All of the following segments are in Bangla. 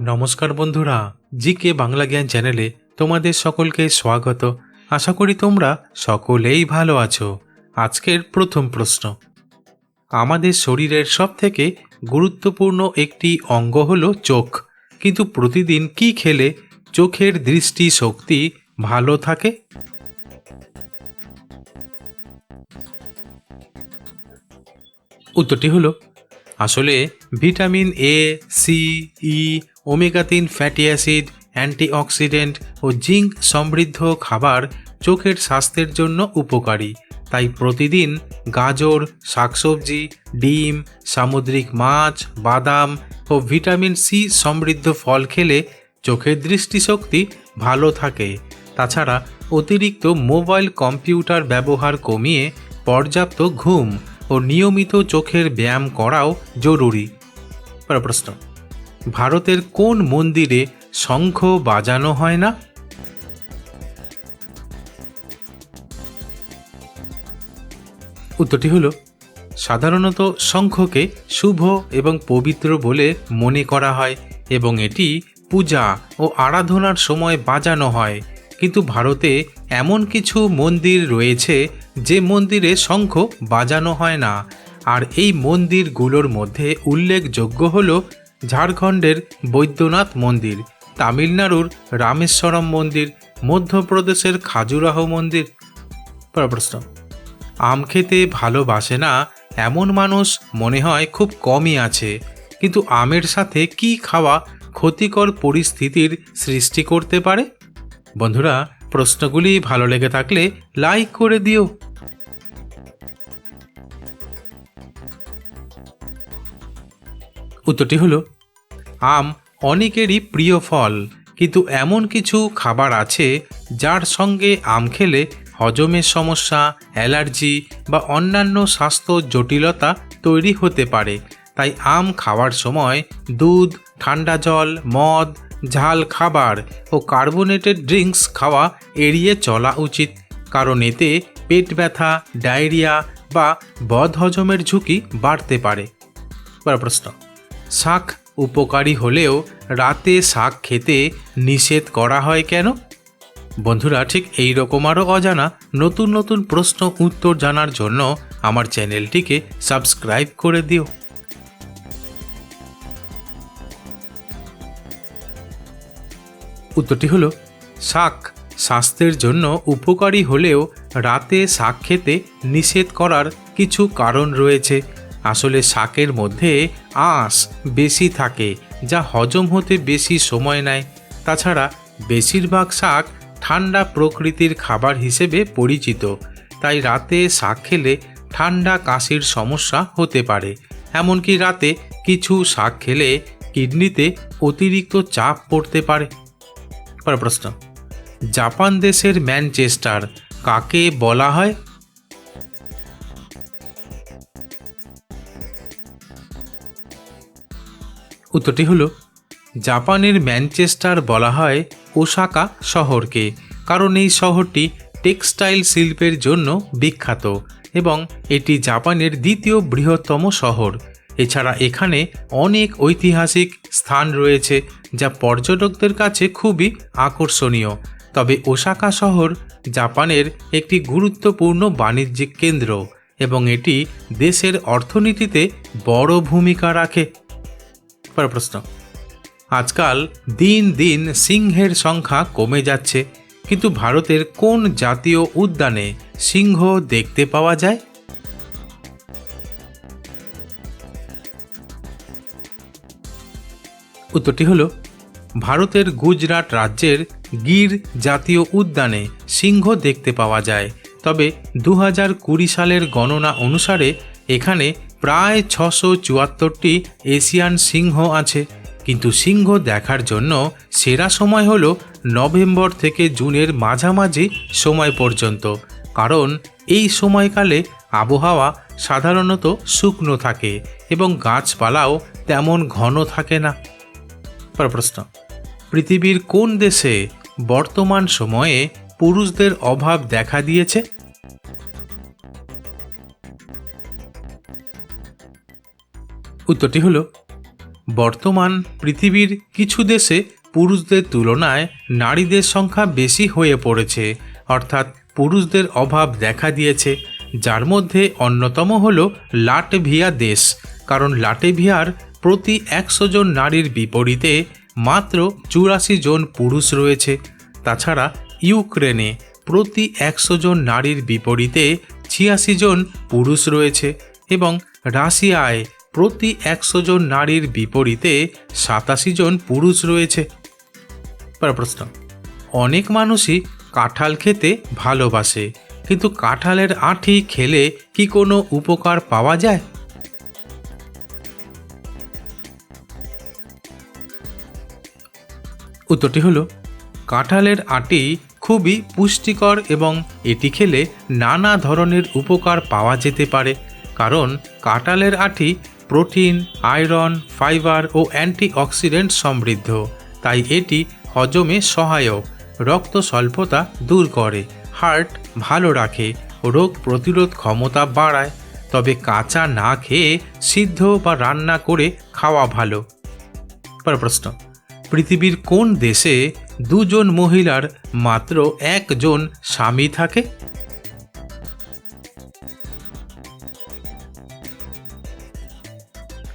নমস্কার বন্ধুরা জি কে বাংলা জ্ঞান চ্যানেলে তোমাদের সকলকে স্বাগত। আশা করি তোমরা সকলেই ভালো আছো। আজকের প্রথম প্রশ্ন। আমাদের শরীরের সবথেকে গুরুত্বপূর্ণ একটি অঙ্গ হলো চোখ। কিন্তু প্রতিদিন কি খেলে চোখের দৃষ্টি শক্তি ভালো থাকে? উত্তরটি হলো, আসলে vitamin A C E omega তিন ফ্যাটি অ্যাসিড, অ্যান্টিঅক্সিডেন্ট ও জিঙ্ক সমৃদ্ধ খাবার চোখের স্বাস্থ্যের জন্য উপকারী। তাই প্রতিদিন গাজর, শাকসবজি, ডিম, সামুদ্রিক মাছ, বাদাম ও ভিটামিন সি সমৃদ্ধ ফল খেলে চোখের দৃষ্টিশক্তি ভালো থাকে। তাছাড়া অতিরিক্ত মোবাইল কম্পিউটার ব্যবহার কমিয়ে পর্যাপ্ত ঘুম ও নিয়মিত চোখের ব্যায়াম করাও জরুরি। প্রশ্ন। ভারতের কোন মন্দিরে শঙ্খ বাজানো হয় না? উত্তরটি হলো, সাধারণত শঙ্খকে শুভ এবং পবিত্র বলে মনে করা হয় এবং এটি পূজা ও আরাধনার সময় বাজানো হয়। কিন্তু ভারতে এমন কিছু মন্দির রয়েছে যে মন্দিরে শঙ্খ বাজানো হয় না। আর এই মন্দিরগুলোর মধ্যে উল্লেখযোগ্য হল ঝাড়খণ্ডের বৈদ্যনাথ মন্দির, তামিলনাড়ুর রামেশ্বরম মন্দির, মধ্যপ্রদেশের খাজুরাহ মন্দির। প্রশ্ন, আম খেতে ভালোবাসে না এমন মানুষ মনে হয় খুব কমই আছে, কিন্তু আমের সাথে কি খাওয়া ক্ষতিকর পরিস্থিতির সৃষ্টি করতে পারে? বন্ধুরা, প্রশ্নগুলি ভালো লেগে থাকলে লাইক করে দিও। উত্তরটি হলো, আম অনেকেরই প্রিয় ফল, কিন্তু এমন কিছু খাবার আছে যার সঙ্গে আম খেলে হজমের সমস্যা, অ্যালার্জি বা অন্যান্য স্বাস্থ্য জটিলতা তৈরি হতে পারে। তাই আম খাওয়ার সময় দুধ, ঠান্ডা জল, মদ, ঝাল খাবার ও কার্বোনেটেড ড্রিঙ্কস খাওয়া এড়িয়ে চলা উচিত, কারণ এতে পেট ব্যথা, ডায়রিয়া বা বদহজমের ঝুঁকি বাড়তে পারে। প্রশ্ন। শাক উপকারী হলেও রাতে শাক খেতে নিষেধ করা হয় কেন? বন্ধুরা, ঠিক এই রকম আরও অজানা নতুন নতুন প্রশ্ন উত্তর জানার জন্য আমার চ্যানেলটিকে সাবস্ক্রাইব করে দিও। উত্তরটি হলো, শাক স্বাস্থ্যের জন্য উপকারী হলেও রাতে শাক খেতে নিষেধ করার কিছু কারণ রয়েছে। আসলে শাকের মধ্যে আঁশ বেশি থাকে, যা হজম হতে বেশি সময় নেয়। তাছাড়া বেশিরভাগ শাক ঠান্ডা প্রকৃতির খাবার হিসেবে পরিচিত, তাই রাতে শাক খেলে ঠান্ডা কাশির সমস্যা হতে পারে। এমনকি রাতে কিছু শাক খেলে কিডনিতে অতিরিক্ত চাপ পড়তে পারে। প্রশ্ন, জাপান দেশের ম্যানচেস্টার কাকে বলা হয়? উত্তরটি হলো, জাপানের ম্যানচেস্টার বলা হয় ওসাকা শহরকে, কারণ এই শহরটি টেক্সটাইল শিল্পের জন্য বিখ্যাত এবং এটি জাপানের দ্বিতীয় বৃহত্তম শহর। এছাড়া এখানে অনেক ঐতিহাসিক স্থান রয়েছে যা পর্যটকদের কাছে খুবই আকর্ষণীয়। তবে ওসাকা শহর জাপানের একটি গুরুত্বপূর্ণ বাণিজ্যিক কেন্দ্র এবং এটি দেশের অর্থনীতিতে বড় ভূমিকা রাখে পরের প্রশ্ন। আজকাল দিন দিন সিংহের সংখ্যা কমে যাচ্ছে, কিন্তু ভারতের কোন জাতীয় উদ্যানে সিংহ দেখতে পাওয়া যায়? উত্তরটি হলো, ভারতের গুজরাট রাজ্যের গির জাতীয় উদ্যানে সিংহ দেখতে পাওয়া যায়, তবে দু সালের গণনা অনুসারে এখানে প্রায় ছশো চুয়াত্তরটি এশিয়ান সিংহ আছে। কিন্তু সিংহ দেখার জন্য সেরা সময় হল নভেম্বর থেকে জুনের মাঝামাঝি সময় পর্যন্ত। কারণ এই সময়কালে আবহাওয়া সাধারণত শুকনো থাকে এবং গাছপালাও তেমন ঘন থাকে না। প্রশ্ন, পৃথিবীর কোন দেশে বর্তমান সময়ে পুরুষদের অভাব দেখা দিয়েছে? উত্তরটি হলো, বর্তমান পৃথিবীর কিছু দেশে পুরুষদের তুলনায় নারীদের সংখ্যা বেশি হয়ে পড়েছে, অর্থাৎ পুরুষদের অভাব দেখা দিয়েছে, যার মধ্যে অন্যতম হল লাটভিয়া দেশ, কারণ লাটভিয়ার প্রতি একশো জন নারীর বিপরীতে মাত্র চুরাশি জন পুরুষ রয়েছে, তাছাড়া ইউক্রেনে প্রতি একশো জন নারীর বিপরীতে ছিয়াশি জন পুরুষ রয়েছে এবং রাশিয়ায় প্রতি একশো জন নারীর বিপরীতে সাতাশি জন পুরুষ রয়েছে। প্রশ্ন। অনেক মানুষই কাঁঠাল খেতে ভালোবাসে, কিন্তু কাঁঠালের আঁটি খেলে কি কোনো উপকার পাওয়া যায়? উত্তরটি হলো, কাঁঠালের আটি খুবই পুষ্টিকর এবং এটি খেলে নানা ধরনের উপকার পাওয়া যেতে পারে, কারণ কাঁঠালের আটি প্রোটিন, আয়রন, ফাইবার ও অ্যান্টিঅক্সিডেন্ট সমৃদ্ধ। তাই এটি হজমে সহায়ক। রক্ত স্বল্পতা দূর করে, হার্ট ভালো রাখে রোগ প্রতিরোধ ক্ষমতা বাড়ায়। তবে কাঁচা না খেয়ে সিদ্ধ বা রান্না করে খাওয়া ভালো। পরের প্রশ্ন। পৃথিবীর কোন দেশে দুজন মহিলার মাত্র একজন স্বামী থাকে?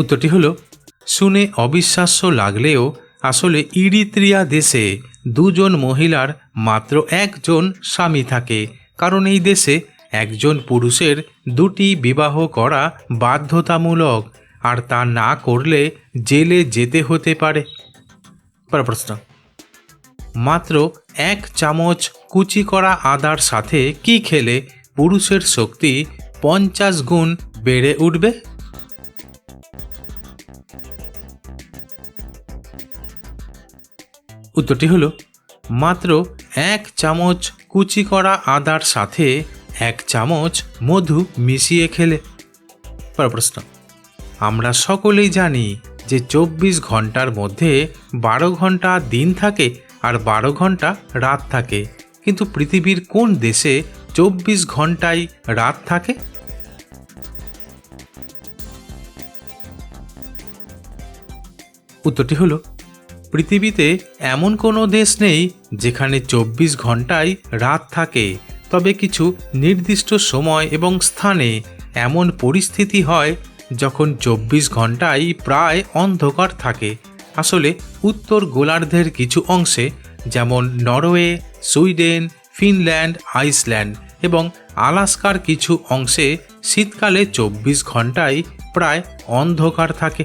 উত্তরটি হলো, শুনে অবিশ্বাস্য লাগলেও আসলে ইরিত্রিয়া দেশে দুজন মহিলার মাত্র একজন স্বামী থাকে। কারণ এই দেশে একজন পুরুষের দুটি বিবাহ করা বাধ্যতামূলক, আর তা না করলে জেলে যেতে হতে পারে। প্রশ্ন, মাত্র এক চামচ কুচি করা আদার সাথে কি খেলে পুরুষের শক্তি পঞ্চাশ গুণ বেড়ে উঠবে? উত্তরটি হলো মাত্র এক চামচ কুচি করা আদার সাথে এক চামচ মধু মিশিয়ে খেলে। পরের প্রশ্ন। আমরা সকলেই জানি যে চব্বিশ ঘণ্টার মধ্যে বারো ঘণ্টা দিন থাকে আর বারো ঘণ্টা রাত থাকে। কিন্তু পৃথিবীর কোন দেশে চব্বিশ ঘন্টায় রাত থাকে? উত্তরটি হলো পৃথিবীতে এমন কোনো দেশ নেই যেখানে চব্বিশ ঘন্টায় রাত থাকে। তবে কিছু নির্দিষ্ট সময় এবং স্থানে এমন পরিস্থিতি হয় যখন চব্বিশ ঘন্টায় প্রায় অন্ধকার থাকে। আসলে উত্তর গোলার্ধের কিছু অংশে যেমন নরওয়ে, সুইডেন, ফিনল্যান্ড, আইসল্যান্ড এবং আলাস্কার কিছু অংশে শীতকালে চব্বিশ ঘন্টায় প্রায় অন্ধকার থাকে।